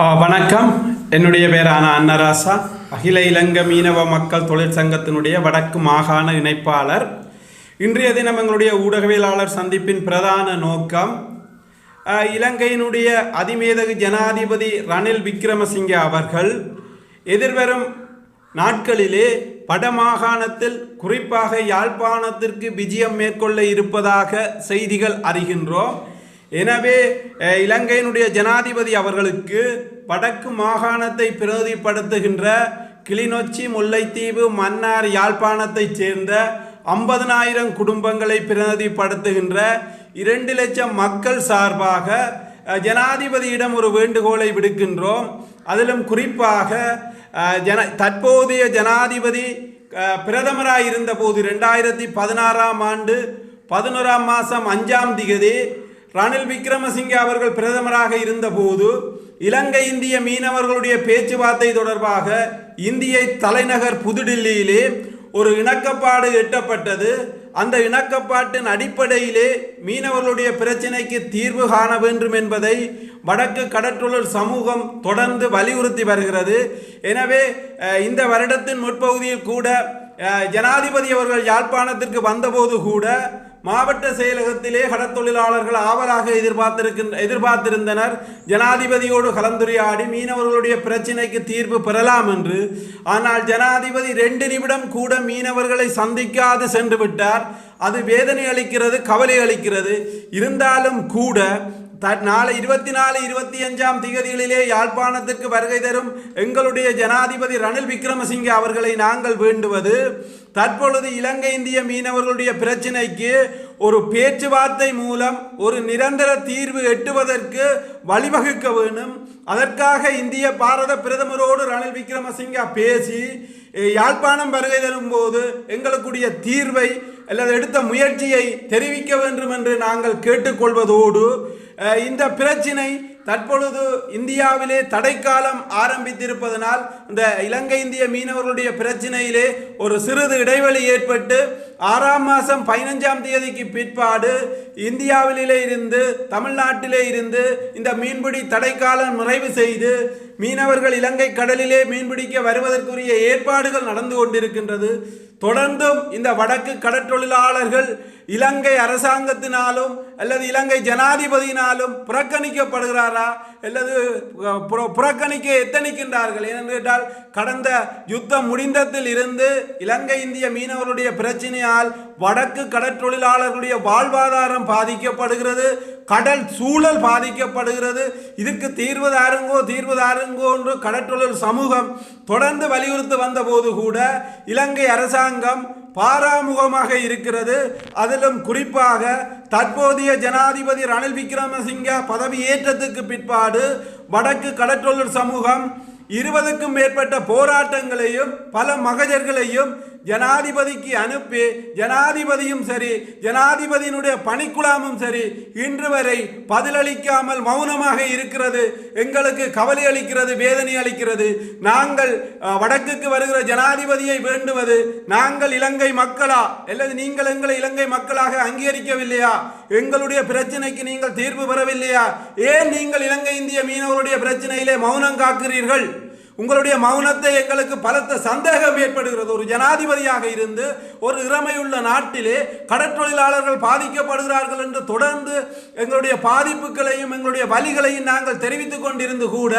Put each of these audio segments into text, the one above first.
வணக்கம். என்னுடைய பேரான அன்னராசா. அகில இலங்கை மீனவ மக்கள் தொழிற்சங்கத்தினுடைய வடக்கு மாகாண இணைப்பாளர். இன்றைய தினம் எங்களுடைய ஊடகவியலாளர் சந்திப்பின் பிரதான நோக்கம் இலங்கையினுடைய அதிமேதகு ஜனாதிபதி ரணில் விக்ரமசிங்கே அவர்கள் எதிர்வரும் நாட்களிலே வடமாகாணத்தில் குறிப்பாக யாழ்ப்பாணத்திற்கு விஜயம் மேற்கொள்ள இருப்பதாக செய்திகள் அறிகின்றோம். எனவே இலங்கையினுடைய ஜனாதிபதி அவர்களுக்கு வடக்கு மாகாணத்தை பிரதிப்படுத்துகின்ற கிளிநொச்சி முல்லைத்தீவு மன்னார் யாழ்ப்பாணத்தைச் சேர்ந்த ஐம்பதனாயிரம் குடும்பங்களை பிரதிப்படுத்துகின்ற இரண்டு லட்சம் மக்கள் சார்பாக ஜனாதிபதியிடம் ஒரு வேண்டுகோளை விடுக்கின்றோம். அதிலும் குறிப்பாக ஜன தற்போதைய ஜனாதிபதி பிரதமராக இருந்தபோது ரெண்டாயிரத்தி பதினாறாம் ஆண்டு பதினோராம் மாதம் அஞ்சாம் திகதி ரணில் விக்ரமசிங்கே அவர்கள் பிரதமராக இருந்தபோது இலங்கை இந்திய மீனவர்களுடைய பேச்சுவார்த்தை தொடர்பாக இந்திய தலைநகர் புதுடில்லியிலே ஒரு இணக்கப்பாடு எட்டப்பட்டது. அந்த இணக்கப்பாட்டின் அடிப்படையிலே மீனவர்களுடைய பிரச்சினைக்கு தீர்வு காண வேண்டும் என்பதை வடக்கு கடற்றொழில் சமூகம் தொடர்ந்து வலியுறுத்தி வருகிறது. எனவே இந்த வருடத்தின் முற்பகுதியில் கூட ஜனாதிபதி அவர்கள் யாழ்ப்பாணத்திற்கு வந்தபோது கூட மாவட்ட செயலகத்திலே கடத்தொழிலாளர்கள் ஆவலாக எதிர்பார்த்திருக்கின்ற எதிர்பார்த்திருந்தனர். ஜனாதிபதியோடு கலந்துரையாடி மீனவர்களுடைய பிரச்சினைக்கு தீர்வு பெறலாம் என்று. ஆனால் ஜனாதிபதி ரெண்டு நிமிடம் கூட மீனவர்களை சந்திக்காது சென்று விட்டார். அது வேதனை அளிக்கிறது கவலை அளிக்கிறது. இருந்தாலும் கூட த நாளை இருபத்தி நாலு இருபத்தி அஞ்சாம் திகதிகளிலே யாழ்ப்பாணத்திற்கு வருகை தரும் எங்களுடைய ஜனாதிபதி ரணில் விக்ரமசிங்க அவர்களை நாங்கள் வேண்டுவது தற்பொழுது இலங்கை இந்திய மீனவர்களுடைய பிரச்சினைக்கு ஒரு பேச்சுவார்த்தை மூலம் ஒரு நிரந்தர தீர்வு எட்டுவதற்கு வழிவகுக்க வேண்டும் அதற்காக இந்திய பாரத பிரதமரோடு ரணில் விக்ரமசிங்கா பேசி யாழ்ப்பாணம் வருகை தரும்போது எங்களுக்குடைய தீர்வை அல்லது எடுத்த முயற்சியை தெரிவிக்க வேண்டும் என்று நாங்கள் கேட்டுக்கொள்வதோடு இந்த பிரச்சினை தற்பொழுது இந்தியாவிலே தடைக்காலம் ஆரம்பித்திருப்பதனால் இந்த இலங்கை இந்திய மீனவர்களுடைய பிரச்சினையிலே ஒரு சிறிது இடைவெளி ஏற்பட்டு ஆறாம் மாதம் பதினஞ்சாம் தேதிக்கு பிற்பாடு இந்தியாவிலே இருந்து தமிழ்நாட்டிலே இருந்து இந்த மீன்பிடி தடைக்காலம் நிறைவு செய்து மீனவர்கள் இலங்கை கடலிலே மீன்பிடிக்க வருவதற்குரிய ஏற்பாடுகள் நடந்து கொண்டிருக்கின்றது. தொடர்ந்தும் இந்த வடக்கு கடற்றொழிலாளர்கள் இலங்கை அரசாங்கத்தினாலும் அல்லது இலங்கை ஜனாதிபதியினாலும் புறக்கணிக்கப்படுகிறாரா? அல்லது புற- புறக்கணிக்க எத்தனிக்கின்றார்கள்? ஏனென்றால் கேட்டால் கடந்த யுத்தம் முடிந்ததில் இருந்து இலங்கை இந்திய மீனவருடைய பிரச்சனையால் வடக்கு கடற்றொழிலாளர்களுடைய வாழ்வாதாரம் பாதிக்கப்படுகிறது கடல் சூழல் பாதிக்கப்படுகிறது. இதுக்கு தீர்வு தாருங்கோ தீர்வு தாருங்கோ என்று கடற்றொழில் சமூகம் தொடர்ந்து வலியுறுத்தி வந்தபோது கூட இலங்கை அரசாங்கம் பாராமுகமாக இருக்கிறது. அதிலும் குறிப்பாக தற்போதைய ஜனாதிபதி ரணில் விக்ரமசிங்க பதவியேற்றத்துக்கு பிற்பாடு வடக்கு கடற்றொழில் சமூகம் இருபதுக்கும் மேற்பட்ட போராட்டங்களையும் பல மகஜர்களையும் ஜனாதிபதிக்கு அனுப்பி ஜனாதிபதியும் சரி ஜனாதிபதியினுடைய பணிக்குழாமும் சரி இன்று வரை பதிலளிக்காமல் மௌனமாக இருக்கிறது. எங்களுக்கு கவலை அளிக்கிறது வேதனை அளிக்கிறது. நாங்கள் வடக்குக்கு வருகிற ஜனாதிபதியை வேண்டுவது நாங்கள் இலங்கை மக்களா? அல்லது நீங்கள் எங்களை இலங்கை மக்களாக அங்கீகரிக்கவில்லையா? எங்களுடைய பிரச்சனைக்கு நீங்கள் தீர்வு பெறவில்லையா? ஏன் நீங்கள் இலங்கை இந்திய மீனவருடைய பிரச்சனையிலே மௌனம் காக்கிறீர்கள்? உங்களுடைய மௌனத்தை எங்களுக்கு பலத்த சந்தேகம் ஏற்படுகிறது. ஒரு ஜனாதிபதியாக இருந்து ஒரு இறமையுள்ள நாட்டிலே கடற்றொழிலாளர்கள் பாதிக்கப்படுகிறார்கள் என்று தொடர்ந்து எங்களுடைய பாதிப்புகளையும் எங்களுடைய வழிகளையும் நாங்கள் தெரிவித்துக் கொண்டிருந்து கூட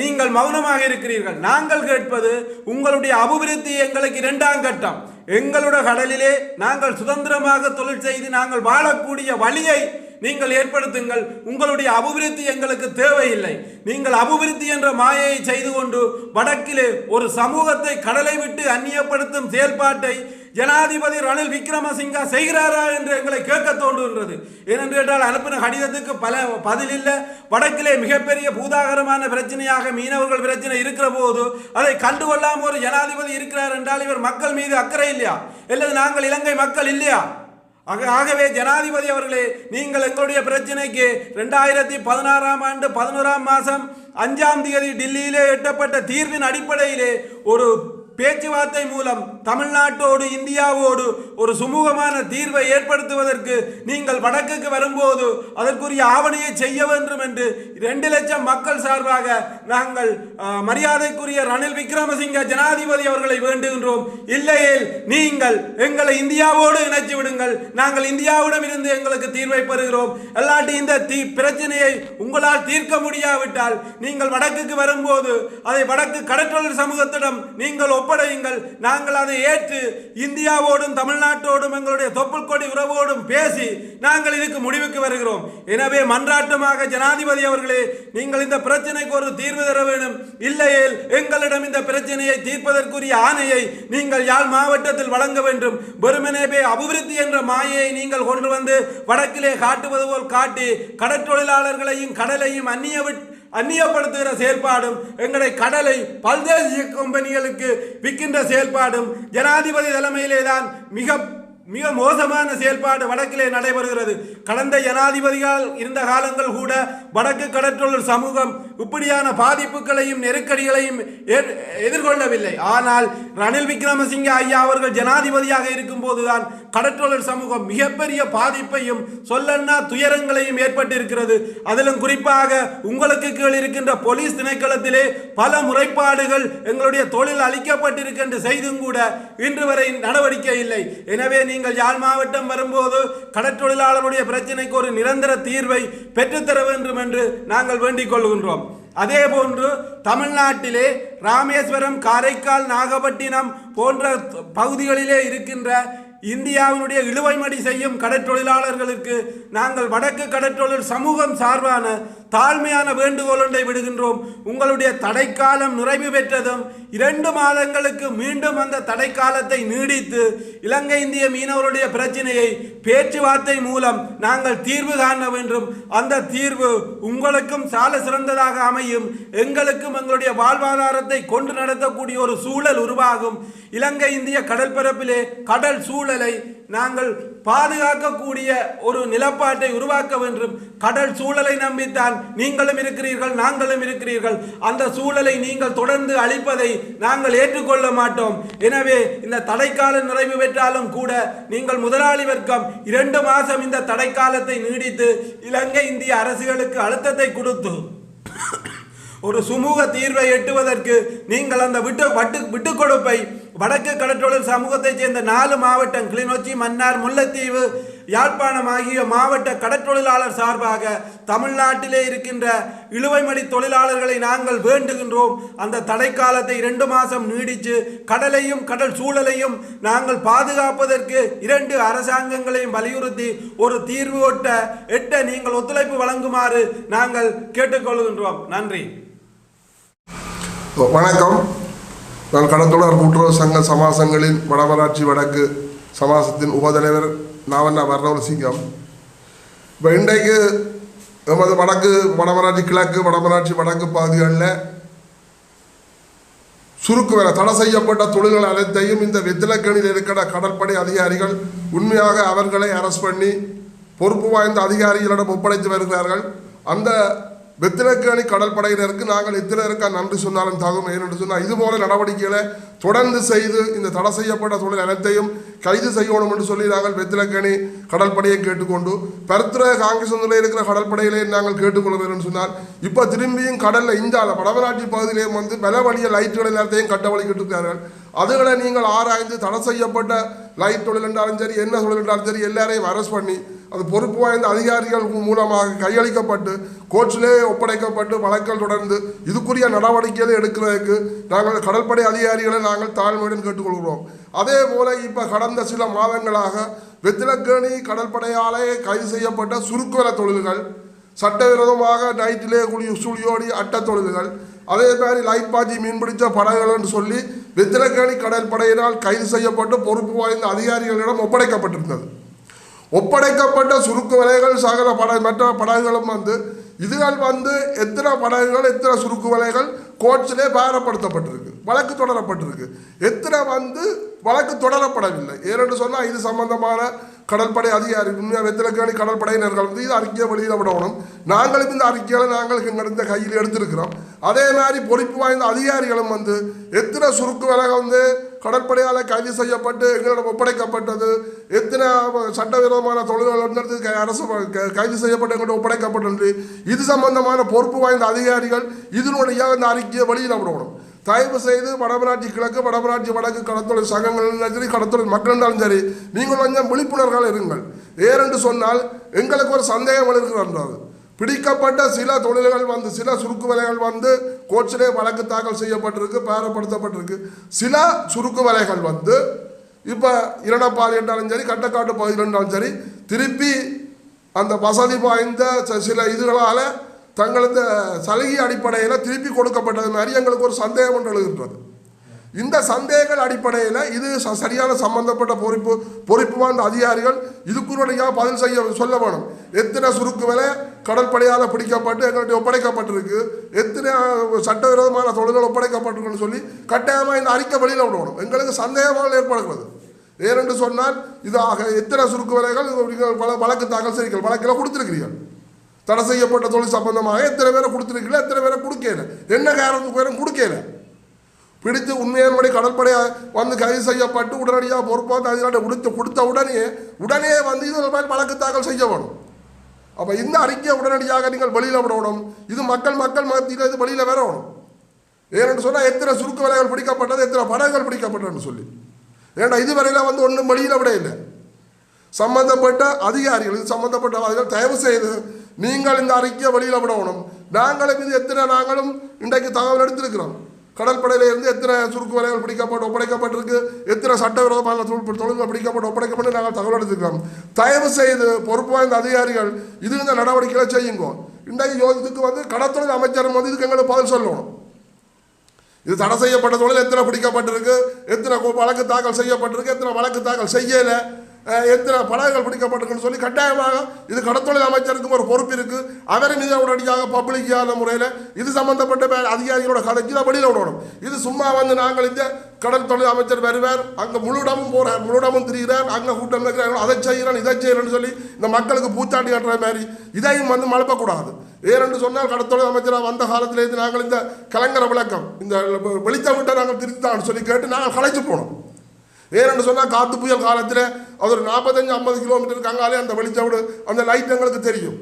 நீங்கள் மௌனமாக இருக்கிறீர்கள். நாங்கள் கேட்பது உங்களுடைய அபிவிருத்தி எங்களுக்கு இரண்டாம் கட்டம். எங்களுடைய கடலிலே நாங்கள் சுதந்திரமாக தொழில் செய்து நாங்கள் வாழக்கூடிய வழியை நீங்கள் ஏற்படுத்துங்கள். உங்களுடைய அபிவிருத்தி எங்களுக்கு தேவையில்லை. நீங்கள் அபிவிருத்தி என்ற மாயையை செய்து கொண்டு வடக்கிலே ஒரு சமூகத்தை கடலை விட்டு அந்நியப்படுத்தும் செயல்பாட்டை ஜனாதிபதி ரணில் விக்ரமசிங்கா செய்கிறாரா என்று எங்களை கேட்க தோன்றுகின்றது. ஏனென்று கேட்டால் அனுப்பின கடிதத்துக்கு பல பதில் இல்லை வடக்கிலே மிகப்பெரிய பூதாகரமான பிரச்சனையாக மீனவர்கள் பிரச்சனை இருக்கிற போது அதை கண்டுகொள்ளாமல் ஒரு ஜனாதிபதி இருக்கிறார் என்றால் இவர் மக்கள் மீது அக்கறை இல்லையா? அல்லது நாங்கள் இலங்கை மக்கள் இல்லையா? ஆகவே ஜனாதிபதி அவர்களே நீங்கள் எங்களுடைய பிரச்சனைக்கு ரெண்டாயிரத்தி பதினாறாம் ஆண்டு பதினோராம் மாதம் அஞ்சாம் தேதி டில்லியிலே எட்டப்பட்ட தீர்வின் அடிப்படையிலே ஒரு பேச்சுவார்த்தை மூலம் தமிழ்நாட்டோடு இந்தியாவோடு ஒரு சுமூகமான தீர்வை ஏற்படுத்துவதற்கு நீங்கள் வடக்குக்கு வரும்போது அதற்குரிய ஆவணையை செய்ய வேண்டும் என்று ரெண்டு லட்சம் மக்கள் சார்பாக நாங்கள் மரியாதைக்குரிய ரணில் விக்ரமசிங்க ஜனாதிபதி அவர்களை வேண்டுகின்றோம். இல்லையேல் நீங்கள் எங்களை இந்தியாவோடு இணைச்சு விடுங்கள். நாங்கள் இந்தியாவிடம் இருந்து எங்களுக்கு தீர்வை பெறுகிறோம். அல்லாட்டி இந்த தீ பிரச்சனையை உங்களால் தீர்க்க முடியாவிட்டால் நீங்கள் வடக்குக்கு வரும்போது அதை வடக்கு கடற்றொழில் சமூகத்திடம் நீங்கள் ஒப்படையுங்கள். நாங்கள் அதை ஏற்று இந்தியாவோடும் தமிழ்நாட்டோடும் எங்களுடைய தொப்புள் கொடி உறவோடும் பேசி நாங்கள் இதுக்கு முடிவுக்கு வருகிறோம். எனவே மன்றாட்டமாக ஜனாதிபதி அவர்களே நீங்கள் இந்த பிரச்சனைக்கு ஒரு தீர்வு தர வேண்டும். இல்லையேல் எங்களிடம் இந்த பிரச்சனையை தீர்ப்பதற்குரிய ஆணையை நீங்கள் யாழ் மாவட்டத்தில் வழங்க வேண்டும். வெறுமனே அபிவிருத்தி என்ற மாயையை நீங்கள் கொண்டு வந்து வடக்கிலே காட்டுவது போல் காட்டி கடற்றொழிலாளர்களையும் கடலையும் அந்நிய விட்டு அந்நியப்படுத்துகிற செயல்பாடும் எங்களை கடலை பல்தேசிய கம்பெனிகளுக்கு விற்கின்ற செயல்பாடும் ஜனாதிபதி தலைமையிலே தான் மிக மிக மோசமான செயல்பாடு வடக்கிலே நடைபெறுகிறது. கடந்த ஜனாதிபதியால் இருந்த காலங்கள் கூட வடக்கு கடற்றொழில் சமூகம் இப்படியான பாதிப்புகளையும் நெருக்கடிகளையும் எதிர்கொள்ளவில்லை. ஆனால் ரணில் விக்ரமசிங்க ஐயா அவர்கள் ஜனாதிபதியாக இருக்கும் போதுதான் கடற்றொழில் சமூகம் மிகப்பெரிய பாதிப்பையும் சொல்லன்னா துயரங்களையும் ஏற்பட்டிருக்கிறது. அதிலும் குறிப்பாக உங்களுக்கு கீழ் இருக்கின்ற போலீஸ் திணைக்களத்திலே பல முறைப்பாடுகள் எங்களுடைய தொழில் அளிக்கப்பட்டிருக்கின்ற செய்தும் கூட இன்று வரை நடவடிக்கை இல்லை. எனவே நீங்கள் யாழ் மாவட்டம் வரும்போது கடற்றொழிலாளருடைய பிரச்சனைக்கு ஒரு நிரந்தர தீர்வை பெற்றுத்தர வேண்டும் என்று நாங்கள் வேண்டிக் கொள்கின்றோம். அதே போன்று தமிழ்நாட்டிலே ராமேஸ்வரம் காரைக்கால் நாகப்பட்டினம் போன்ற பகுதிகளிலே இருக்கின்ற இந்தியாவினுடைய இழுவைமடி செய்யும் கடற்றொழிலாளர்களுக்கு நாங்கள் வடக்கு கடற்றொழில் சமூகம் சார்பான தாழ்மையான வேண்டுகோள் ஒன்றை விடுகின்றோம். உங்களுடைய தடைக்காலம் நிறைவு பெற்றதும் இரண்டு மாதங்களுக்கு மீண்டும் அந்த தடைக்காலத்தை நீடித்து இலங்கை இந்திய மீனவருடைய பிரச்சனையை பேச்சுவார்த்தை மூலம் நாங்கள் தீர்வு காண வேண்டும். அந்த தீர்வு உங்களுக்கும் சால சிறந்ததாக அமையும். எங்களுக்கும் எங்களுடைய வாழ்வாதாரத்தை கொண்டு நடத்தக்கூடிய ஒரு சூழல் உருவாகும். இலங்கை இந்திய கடற்பரப்பிலே கடல் சூழலை நாங்கள் பாதுகாக்கக்கூடிய ஒரு நிலப்பாட்டை உருவாக்க வேண்டும். கடல் சூழலை நம்பித்தான் நீங்களும் இருக்கிறீர்கள் நாங்களும் இருக்கிறீர்கள். அந்த சூழலை நீங்கள் தொடர்ந்து அளிப்பதை நாங்கள் ஏற்றுக்கொள்ள மாட்டோம். எனவே இந்த தடைக்காலம் நிறைவு பெற்றாலும் கூட நீங்கள் முதலாளி வர்க்கம் இரண்டு மாதம் இந்த தடைக்காலத்தை நீடித்து இலங்கை இந்திய அரசுகளுக்கு அழுத்தத்தை கொடுத்து ஒரு சுமூக தீர்வை எட்டுவதற்கு நீங்கள் அந்த விட்டு வட்டு விட்டுக் கொடுப்பை வடக்கு கடற்றொழில் சமூகத்தைச் சேர்ந்த நாலு மாவட்டம் கிளிநொச்சி மன்னார் முல்லைத்தீவு யாழ்ப்பாணம் ஆகிய மாவட்ட கடற்றொழிலாளர் சார்பாக தமிழ்நாட்டிலே இருக்கின்ற இழுவைமடி தொழிலாளர்களை நாங்கள் வேண்டுகின்றோம். அந்த தடைக்காலத்தை இரண்டு மாதம் நீடித்து கடலையும் கடல் சூழலையும் நாங்கள் பாதுகாப்பதற்கு இரண்டு அரசாங்கங்களையும் வலியுறுத்தி ஒரு தீர்வு ஒட்ட எட்ட நீங்கள் ஒத்துழைப்பு வழங்குமாறு நாங்கள் கேட்டுக்கொள்கின்றோம். நன்றி. வணக்கம். நான் கடத்தொடர் கூட்டுறவு சங்க சமாசங்களின் வடமராட்சி வடக்கு சமாசத்தின் உபதலைவர் நாவண்ணா வர்ணவசிங்கம் இப்போ இன்றைக்கு நமது வடக்கு வடமராட்சி கிழக்கு வடமராட்சி வடக்கு பகுதிகளில் சுருக்கு வேலை தடை செய்யப்பட்ட தொழில்கள் அனைத்தையும் இந்த வெத்திலக்கணியில் இருக்கிற கடற்படை அதிகாரிகள் உண்மையாக அவர்களை அரஸ்ட் பண்ணி பொறுப்பு வாய்ந்த அதிகாரிகளிடம் ஒப்படைத்து வருகிறார்கள். அந்த பெத்திரக்கேணி கடற்படையினருக்கு நாங்கள் எத்தனை இருக்கா நன்றி சொன்னாலும் தகும் என்று சொன்னால் இதுபோல நடவடிக்கைகளை தொடர்ந்து செய்து இந்த தடை செய்யப்பட்ட தொழில் அனைத்தையும் கைது செய்யணும் என்று சொல்லி நாங்கள் வெத்திலக்கணி கடற்படையை கேட்டுக்கொண்டு பருத்திர காங்கிரஸ் நிலையில் இருக்கிற கடற்படையிலே நாங்கள் கேட்டுக்கொள்கிறோம் சொன்னால் இப்போ திரும்பியும் கடலில் இந்தியாவில் வடவராட்சி பகுதியிலேயும் வந்து பல வழிய லைட்டுகள் எல்லாத்தையும் கட்டவழிக்கிட்டு இருக்கிறார்கள் அதுகளை நீங்கள் ஆராய்ந்து தடை செய்யப்பட்ட லைட் தொழில் என்றாலும் சரி என்ன தொழில் என்றாலும் சரி எல்லாரையும் அரெஸ்ட் பண்ணி அது பொறுப்பு வாய்ந்த அதிகாரிகள் மூலமாக கையளிக்கப்பட்டு கோர்ட்ஸிலே ஒப்படைக்கப்பட்டு வழக்கல் தொடர்ந்து இதுக்குரிய நடவடிக்கைகளை எடுக்கிறதுக்கு நாங்கள் கடற்படை அதிகாரிகளை நாங்கள் தாழ்மையுடன் கேட்டுக்கொள்கிறோம். அதே போல இப்போ கடந்த சில மாதங்களாக வெத்திலக்கேணி கடற்படையாலே கைது செய்யப்பட்ட சுருக்குவர தொழில்கள் சட்டவிரோதமாக நைட்டிலே குளி சுழியோடி அட்ட தொழில்கள் அதே மாதிரி லைட் பாஜி மீன்பிடித்த படகுகள் என்று சொல்லி வெத்திலக்கேணி கடற்படையினால் கைது செய்யப்பட்டு பொறுப்பு வாய்ந்த அதிகாரிகளிடம் ஒப்படைக்கப்பட்டிருந்தது. ஒப்படைக்கப்பட்ட சுருக்கு வலைகள் சகல பட மற்ற படகுகளும் வந்து இதுகள் வந்து எத்தனை படகுகள் எத்தனை சுருக்கு வலைகள் கோட்ஸிலே பாரப்படுத்தப்பட்டிருக்கு வழக்கு தொடரப்பட்டிருக்கு. எத்தனை வந்து வழக்கு தொடரப்படவில்லை. ஏனென்று சொன்னால் இது சம்பந்தமான கடற்படை அதிகாரி உண்மையாக வெத்திலக்காணி கடற்படையினர்கள் வந்து இது அறிக்கையை வெளியில் விடணும். நாங்களும் இந்த அறிக்கைகளை நாங்கள் எங்கிருந்த கையில் எடுத்திருக்கிறோம். அதே மாதிரி பொறுப்பு வாய்ந்த அதிகாரிகளும் வந்து எத்தனை சுருக்கு விலக வந்து கடற்படையால் கைது செய்யப்பட்டு எங்களிடம் ஒப்படைக்கப்பட்டது எத்தனை சட்டவிரோதமான தொழில்கள் க- அரசு க- கைது செய்யப்பட்டு எங்கள்கிட்ட ஒப்படைக்கப்பட்டது இது சம்பந்தமான பொறுப்பு வாய்ந்த அதிகாரிகள் இதனுடைய இந்த அறிக்கையை வெளியில் விடணும். தயவு செய்து வடமராட்சி கிழக்கு வடமராட்சி வடக்கு கடத்தொழில் சங்கங்கள் சரி கடத்தொழில் மக்கள் இருந்தாலும் சரி நீங்கள் கொஞ்சம் விழிப்புணர்வாக இருங்கள். ஏறென்று சொன்னால் எங்களுக்கு ஒரு சந்தேகம் இருக்கிறார் பிடிக்கப்பட்ட சில தொழில்கள் வந்து சில சுருக்கு வலைகள் வந்து கோச்சிலே வழக்கு தாக்கல் செய்யப்பட்டிருக்கு பேரப்படுத்தப்பட்டிருக்கு. சில சுருக்கு வலைகள் வந்து இப்போ இரணப்பால் என்றாலும் சரி கட்டக்காட்டு பகுதியில் என்றாலும் சரி திருப்பி அந்த வசதி வாய்ந்த ச- சில இதுகளால் தங்களது சலுகை அடிப்படையில் திருப்பி கொடுக்கப்பட்டது மாதிரி எங்களுக்கு ஒரு சந்தேகம் ஒன்று எழுகின்றது. இந்த சந்தேகங்கள் அடிப்படையில் இது ச- சரியான சம்பந்தப்பட்ட பொறுப்பு பொறுப்பு வாய்ந்த அதிகாரிகள் இதுக்குரிய பதில் செய்ய சொல்ல வேணும். எத்தனை சுருக்கு விலை கடற்படையால் பிடிக்கப்பட்டு எங்கள்கிட்ட ஒப்படைக்கப்பட்டிருக்கு எத்தனை சட்டவிரோதமான தொழில்கள் ஒப்படைக்கப்பட்டிருக்குன்னு சொல்லி கட்டாயமாக இந்த அறிக்கை வெளியில் விடணும். எங்களுக்கு சந்தேகங்கள் ஏற்படுகிறது. ஏனென்று சொன்னால் இது ஆக எத்தனை சுருக்கு விலைகள் நீங்கள் வழக்கு தாக்கல் செய்கிறீர்கள் வழக்கில் கொடுத்துருக்கிறீர்கள். தடை செய்யப்பட்ட தொழில் சம்பந்தமாக எத்தனை பேரை கொடுத்துருக்கீங்களோ எத்தனை பேரை கொடுக்கல? என்ன காரணத்துக்கு பேரும் கொடுக்கல. பிடித்து உண்மையின்படி கடற்படை வந்து கைது செய்யப்பட்டு உடனடியாக பொறுப்பாக அதிகாரி கொடுத்து கொடுத்த உடனே உடனே வந்து இது மாதிரி வழக்கு தாக்கல் செய்ய வேணும். அப்போ இந்த அறிக்கையை உடனடியாக நீங்கள் வெளியில் விடணும். இது மக்கள் மக்கள் மத்தியில் இது வெளியில் வரணும். ஏன்னு சொன்னால் எத்தனை சுருக்கு வலைகள் பிடிக்கப்பட்டது எத்தனை படகுகள் பிடிக்கப்பட்டதுன்னு சொல்லி. ஏன்னா இதுவரையில் வந்து ஒன்றும் வெளியில் விட இல்லை சம்பந்தப்பட்ட அதிகாரிகள் இது சம்மந்தப்பட்ட அதிகாரிகள் தயவு செய்து நீங்கள் இந்த அறிக்கையை வெளியில் விடணும். நாங்களும் இது எத்தனை நாங்களும் இன்றைக்கு தகவல் எடுத்திருக்கிறோம். கடற்படையிலிருந்து எத்தனை சுருக்கு வலைகள் பிடிக்கப்பட்டு ஒப்படைக்கப்பட்டிருக்கு எத்தனை சட்டவிரோதமான தொழில் தொழில்கள் பிடிக்கப்பட்டு ஒப்படைக்கப்பட்டு நாங்கள் தகவல் எடுத்துக்கிறோம் தயவு செய்து பொறுப்பு வாய்ந்த அதிகாரிகள் இது இந்த நடவடிக்கைகளை செய்யுங்க. இன்றைக்கு யோ- வந்து கடத்தொழில் அமைச்சரும் வந்து இதுக்கு எங்களுக்கு பதில் சொல்லணும். இது தடை செய்யப்பட்ட தொழில் எத்தனை பிடிக்கப்பட்டிருக்கு எத்தனை வழக்கு தாக்கல் செய்யப்பட்டிருக்கு எத்தனை வழக்கு தாக்கல் செய்யலை எத்தனை படகுகள் பிடிக்கப்பட்டிருக்குன்னு சொல்லி கட்டாயமாக இது கடத்தொழில் அமைச்சருக்கு ஒரு பொறுப்பு இருக்குது அவரை மிக உடனடியாக பப்ளிக்கான முறையில் இது சம்பந்தப்பட்ட அதிகாரிகளோட கதைக்கு தான் வெளியில் விடணும். இது சும்மா வந்து நாங்கள் இந்த கடல் தொழில் அமைச்சர் வருவார் அங்கே முழுடமும் போகிறார் முழுடமும் திரிகிறார் அங்கே கூட்டம் வைக்கிறாங்க அதை செய்கிறேன் இதை செய்கிறேன்னு சொல்லி இந்த மக்களுக்கு பூச்சாட்டி கட்டுற மாதிரி இதையும் வந்து மலப்பக்கூடாது. ஏனென்று சொன்னால் கடத்தொழில் அமைச்சராக வந்த காலத்திலேருந்து நாங்கள் இந்த கலங்கர விளக்கம் இந்த வெளித்த விட்ட நாங்கள் திருத்தான்னு சொல்லி கேட்டு நாங்கள் கலைச்சு போனோம். வேறென்று சொன்னால் காத்து புயல் காலத்தில் அது ஒரு நாற்பத்தஞ்சு ஐம்பது கிலோமீட்டருக்கு அங்காலே அந்த வெளிச்சவடு அந்த லைட் எங்களுக்கு தெரியும்.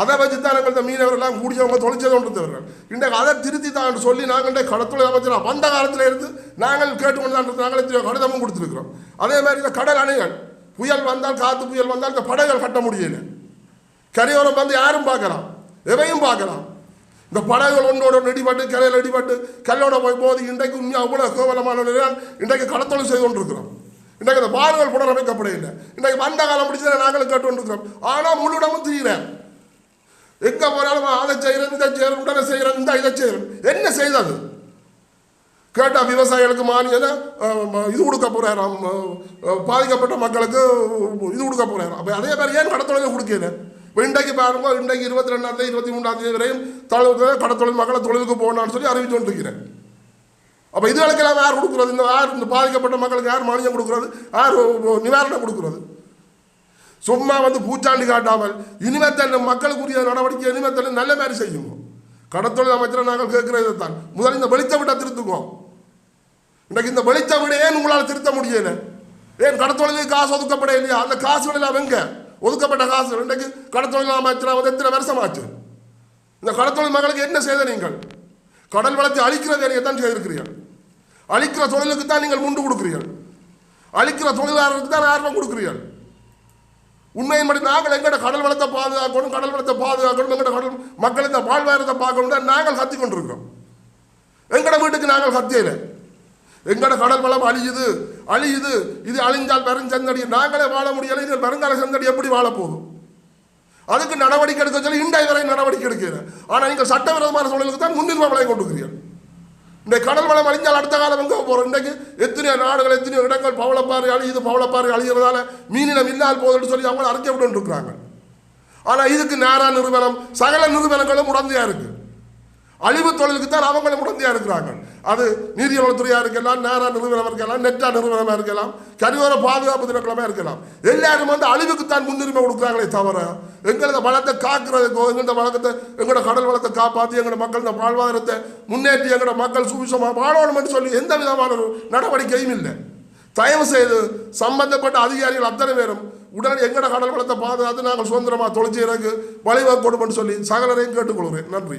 அதை வச்சு தான் எங்கள் மீனவர்கள்லாம் கூடியவங்க தொழிற்சது இன்றைக்கு அதை திருத்தி தான் சொல்லி நாங்கள் கடத்துள்ள கடத்தொழில் வந்த காலத்தில் இருந்து நாங்கள் கேட்டுக்கொண்டு தான் நாங்கள் கடிதமும் கொடுத்துருக்குறோம். அதே மாதிரி இந்த கடல் அணைகள் புயல் வந்தால் காத்து புயல் வந்தால் இந்த படைகள் கட்ட முடியல. கரையோரம் வந்து யாரும் பார்க்கலாம். எவையும் பார்க்கலாம். இந்த படகுகள் ஒன்றோட ஒன்று கரையில் அடிபட்டு கல்லோட போய் போது இன்றைக்கு உண்மையாக அவ்வளோ கோவலமான இன்றைக்கு கடத்தொழில் செய்து கொண்டிருக்கிறோம். இன்றைக்கு இந்த பாடுகள் புனரமைக்கப்படவில்லை. இன்றைக்கு வந்த காலம் முடிச்சதை நாங்களும் கேட்டு கொண்டிருக்கிறோம் ஆனால் முழுடமும் தீரேன் எங்கே போனாலும் அதை செய்கிறேன் இதை செய்கிறேன் உடனே செய்கிறேன் இந்த இதை செய்கிறேன். என்ன செய்தது? கேட்டால் விவசாயிகளுக்கு மானியம் இது கொடுக்க போகிறாராம் பாதிக்கப்பட்ட மக்களுக்கு இது கொடுக்க போகிறாராம் அப்போ அதே மாதிரி ஏன் கடத்தொழிலை கொடுக்கிறேன் இப்போ இன்றைக்கு பாருங்க இன்றைக்கு இருபத்தி ரெண்டாம் தேதி இருபத்தி மூணாம் தேதி வரையும் தொழில் கடத்தொழில் மக்களை தொழிலுக்கு போகணும்னு சொல்லி அறிவிச்சு கொண்டிருக்கிறேன். அப்போ இதுகளுக்கெல்லாம் யார் கொடுக்குறது? இந்த யார் இந்த பாதிக்கப்பட்ட மக்களுக்கு யார் மானியம் கொடுக்குறது? யார் நிவாரணம் கொடுக்குறது? சும்மா வந்து பூச்சாண்டி காட்டாமல் இனிமேத்தல் மக்களுக்குரிய நடவடிக்கை இனிமேத்தல் நல்ல மாதிரி செய்யுங்க. கடத்தொழில் அமைச்சரை நாங்கள் கேட்கிறது தான் முதல் இந்த வெளிச்ச விட்டா திருத்துங்க. இன்றைக்கு இந்த வெளிச்ச விட ஏன் உங்களால் திருத்த முடியல? ஏன் கடத்தொழிலுக்கு காசு ஒதுக்கப்பட இல்லையா அந்த காசுகள் எல்லாம் எங்கே? ஒதுக்கப்பட்ட காசு இன்றைக்கு கடத்தொழில் அமைச்சராக வந்து எத்தனை வருஷமாச்சு? இந்த கடத்தொழில் மக்களுக்கு என்ன செய்த நீங்கள்? கடல் வளத்தை அழிக்கிற வேலையை தான் செய்திருக்கிறீர்கள். அழிக்கிற தொழிலுக்கு தான் நீங்கள் முண்டு கொடுக்கிறீர்கள். அழிக்கிற தொழிலாளருக்கு தான் ஆர்வம் கொடுக்கிறீர்கள். உண்மையின்படி நாங்கள் எங்கட கடல் வளத்தை பாதுகாக்கணும் கடல் வளத்தை பாதுகாக்கணும் எங்கட கடல் மக்கள் இந்த வாழ்வாரத்தை பார்க்கணும் தான் நாங்கள் கத்தி கொண்டிருக்கோம் எங்கட வீட்டுக்கு நாங்கள் கத்தியல. எங்கட கடல் வளம் அழியுது அழியுது. இது அழிஞ்சால் பெருஞ்சந்தடி நாங்களே வாழ முடியலை இது வருங்கால சந்தடி எப்படி வாழ போகும் அதுக்கு நடவடிக்கை எடுக்க சொல்லி இண்டை வரை நடவடிக்கை எடுக்கிறேன். ஆனால் நீங்கள் சட்டவிரோதமான சூழலுக்கு தான் முன்னுரிமை வளையம் கொண்டுக்கிறீர்கள் இந்த கடல் வளம் அழிஞ்சால் அடுத்த காலம் எங்கே போகிறோம் இன்றைக்கு எத்தனையோ நாடுகள் எத்தனையோ இடங்கள் பவளப்பாறை அழியுது பவளப்பாறை அழிகிறதால மீனினம் இல்லால் போகுதுன்னு சொல்லி அவங்க அறிக்கை விட்டு இருக்கிறாங்க. ஆனால் இதுக்கு நேரா நிறுவனம் சகல நிறுவனங்களும் உடந்தையாக இருக்குது அழிவு தொழிலுக்கு தான் அவங்களும் உடந்தையாக இருக்கிறாங்க. அது நீதிவளத்துறையா இருக்கலாம் நேரா நிறுவனமாக இருக்கலாம் நெட்டா நிறுவனமாக இருக்கலாம் கருவற பாதுகாப்பு திணைக்களமா இருக்கலாம். எல்லாரும் வந்து அழிவுக்கு தான் முன்னுரிமை கொடுக்குறாங்களே தவிர எங்களோட வளத்தை காக்கிறதுக்கோ எங்களோட வளத்தை எங்களோட கடல் வளத்தை காப்பாற்றி எங்களோட மக்கள் வாழ்வாதாரத்தை முன்னேற்றி எங்களோட மக்கள் சுவிசமாக வாழணும்னு சொல்லி எந்த விதமான நடவடிக்கையும் இல்லை. தயவு செய்து சம்பந்தப்பட்ட அதிகாரிகள் அத்தனை பேரும் உடனே எங்கட கடல் வளத்தை பாதுகாத்து நாங்கள் சுதந்திரமாக தொழிற்சீரக்கு வழிவகுக்கணும் சொல்லி சகலரையும் கேட்டுக்கொள்கிறேன். நன்றி.